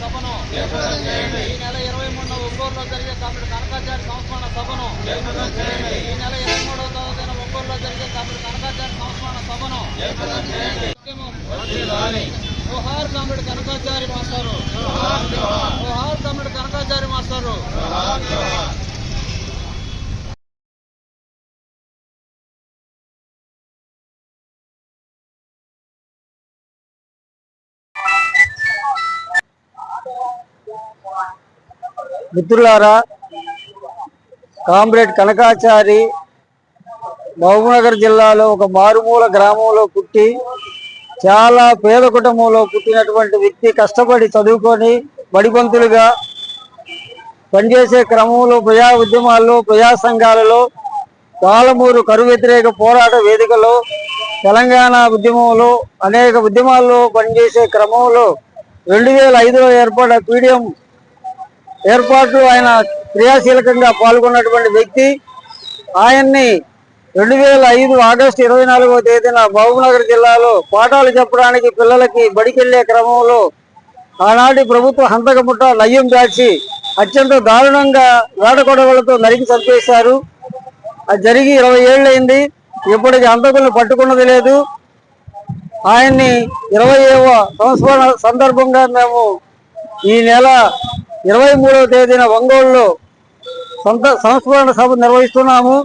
సభను. ఈ నెల ఇరవై మూడున ఒంగోలులో జరిగే తమిళ కనకాచార్య సంస్మరణ సభను. ఈ నెల ఇరవై మూడవ తేదీన ఒంగోలులో జరిగే తమిళ కనకాచార్య సంస్మరణ సభను. జోహార్ కామిడి కనకాచారి మాస్టారు. జోహార్ కామిడి కనకాచారి మాస్టారు. మిత్రులారా కామ్రేడ్ కనకాచారి మహబూబ్నగర్ జిల్లాలో ఒక మారుమూల గ్రామంలో పుట్టి చాలా పేద కుటుంబంలో పుట్టినటువంటి వ్యక్తి కష్టపడి చదువుకొని బడిపంతులుగా పనిచేసే క్రమంలో ప్రజా ఉద్యమాల్లో ప్రజా సంఘాలలో పాలమూరు కరువు వ్యతిరేక పోరాట వేదికలో తెలంగాణ ఉద్యమంలో అనేక ఉద్యమాల్లో పనిచేసే క్రమంలో రెండు వేల ఐదులో ఏర్పడ్డ పీడిఎం ఏర్పాటు ఆయన క్రియాశీలకంగా పాల్గొన్నటువంటి వ్యక్తి ఆయన్ని రెండు వేల ఐదు ఆగస్టు ఇరవై నాలుగవ తేదీన మహబూబ్నగర్ జిల్లాలో పాఠాలు చెప్పడానికి పిల్లలకి బడికెళ్ళే క్రమంలో ఆనాటి ప్రభుత్వ హంతకముట్ట నయ్యం దాచి అత్యంత దారుణంగా వేటకొడవలతో నరికి చంపేశారు. అది జరిగి ఇరవై ఏళ్ళైంది ఇప్పటికి హంతకులను పట్టుకున్నది లేదు. ఆయన్ని ఇరవైవ సంవత్సరాల సందర్భంగా మేము ఈ నెల ఇరవై మూడవ తేదీన ఒంగోలులో సొంత సంస్మరణ సభ నిర్వహిస్తున్నాము.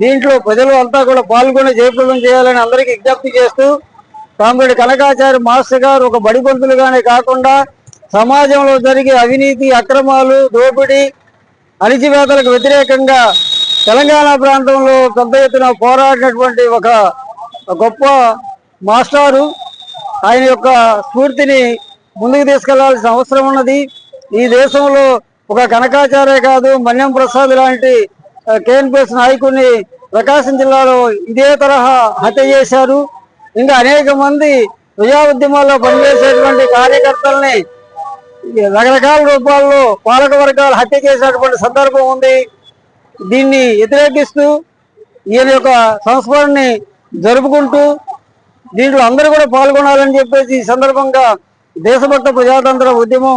దీంట్లో ప్రజలు అంతా కూడా పాల్గొని జయప్రదం చేయాలని అందరికీ విజ్ఞప్తి చేస్తూ కామ్రేడ్ కనకాచారి మాస్టర్ గారు ఒక బడిపంతులుగానే కాకుండా సమాజంలో జరిగే అవినీతి అక్రమాలు దోపిడీ అణిచివేతలకు వ్యతిరేకంగా తెలంగాణ ప్రాంతంలో పెద్ద ఎత్తున పోరాడినటువంటి ఒక గొప్ప మాస్టారు. ఆయన యొక్క స్ఫూర్తిని ముందుకు తీసుకెళ్ళాల్సిన అవసరం ఉన్నది. ఈ దేశంలో ఒక కనకాచార్య కాదు మన్యం ప్రసాద్ లాంటి కేఎన్పిఎస్ నాయకుడిని ప్రకాశం జిల్లాలో ఇదే తరహా హత్య చేశారు. ఇంకా అనేక మంది ప్రజా ఉద్యమాల్లో పనిచేసేటువంటి కార్యకర్తల్ని రకరకాల రూపాల్లో పాలక వర్గాలు హత్య చేసినటువంటి సందర్భం ఉంది. దీన్ని వ్యతిరేకిస్తూ ఈయన యొక్క సంస్మరణని జరుపుకుంటూ దీంట్లో అందరూ కూడా పాల్గొనాలని చెప్పేసి ఈ సందర్భంగా దేశభక్త ప్రజాతంత్ర ఉద్యమం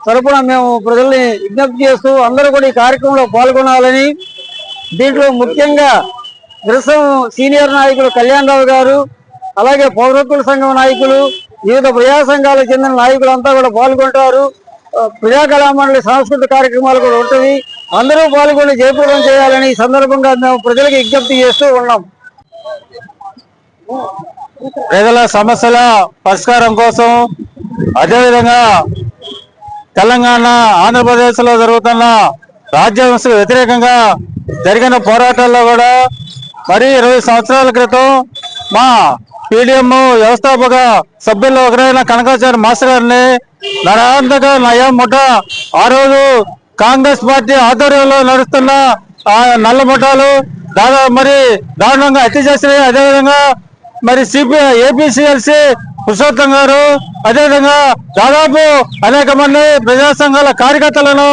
తరపున మేము ప్రజల్ని విజ్ఞప్తి చేస్తూ అందరూ కూడా ఈ కార్యక్రమంలో పాల్గొనాలని దీంట్లో ముఖ్యంగా విరసం సీనియర్ నాయకులు కళ్యాణరావు గారు అలాగే పౌరత్వ సంఘం నాయకులు వివిధ ప్రజా సంఘాలకు చెందిన నాయకులంతా కూడా పాల్గొంటారు. ప్రజాకళామండలి సాంస్కృతిక కార్యక్రమాలు కూడా ఉంటుంది అందరూ పాల్గొని జయప్రదం చేయాలని ఈ సందర్భంగా మేము ప్రజలకు విజ్ఞప్తి చేస్తూ ఉన్నాం. ప్రజల సమస్యల పరిష్కారం కోసం అదేవిధంగా తెలంగాణ ఆంధ్రప్రదేశ్లో జరుగుతున్న రాజ్యాంగ వ్యతిరేకంగా జరిగిన పోరాటాల్లో కూడా మరి ఇరవై సంవత్సరాల క్రితం మా పీడిఎం వ్యవస్థాపక సభ్యుల్లో ఒకరైన కనకాచార్య మాస్టర్ గారిని నరాంతక నయా ముఠ ఆ రోజు కాంగ్రెస్ పార్టీ ఆధ్వర్యంలో నడుస్తున్న ఆ నల్ల ముఠాలు దాదాపు మరి దారుణంగా హత్య చేసినాయి అదేవిధంగా మరి సిపి ఏపీసీఎల్సీ పురుషోత్తం గారు అదేవిధంగా దాదాపు అనేక మంది ప్రజా సంఘాల కార్యకర్తలను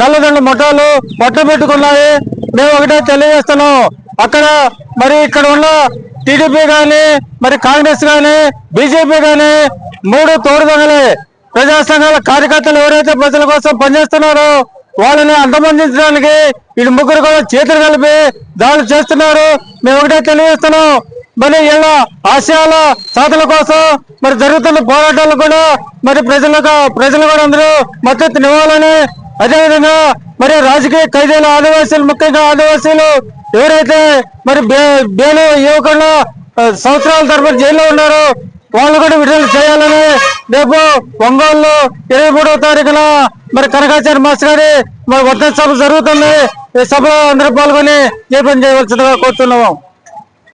నల్లదండ ముఠాలు పట్టుబెట్టుకున్నాయి మేము ఒకటే తెలియజేస్తున్నాం. అక్కడ మరి ఇక్కడ ఉన్న టీడీపీ కానీ మరి కాంగ్రెస్ కానీ బీజేపీ కానీ మూడు తోడుదొంగలే. ప్రజా సంఘాల కార్యకర్తలు ఎవరైతే ప్రజల కోసం పనిచేస్తున్నారో వాళ్ళని అంతమందించడానికి వీళ్ళు ముగ్గురు కూడా చేతులు కలిపి దాడులు చేస్తున్నారు. మేము ఒకటే తెలియజేస్తున్నాం. మరి ఇలా ఆశయాల సాధన కోసం మరి జరుగుతున్న పోరాటాలు కూడా మరి ప్రజలకు ప్రజలు కూడా అందరూ మద్దతు ఇవ్వాలని అదేవిధంగా మరి రాజకీయ ఖైదీల ఆదివాసీలు ముఖ్యంగా ఆదివాసీలు ఎవరైతే మరి బే- బేలు ఇవ్వకుండా సంవత్సరాల తరబడి జైల్లో ఉన్నారో వాళ్ళు కూడా విడుదల చేయాలని రేపు ఒంగోలు ఇరవై మూడవ తారీఖున మరి కనకాచార్య మాస్టర్ గారి మరి వర్ధన సభ జరుగుతుంది. ఈ సభలో అందరూ పాల్గొని దీపం చేయవలసిందిగా కోరుతున్నాము.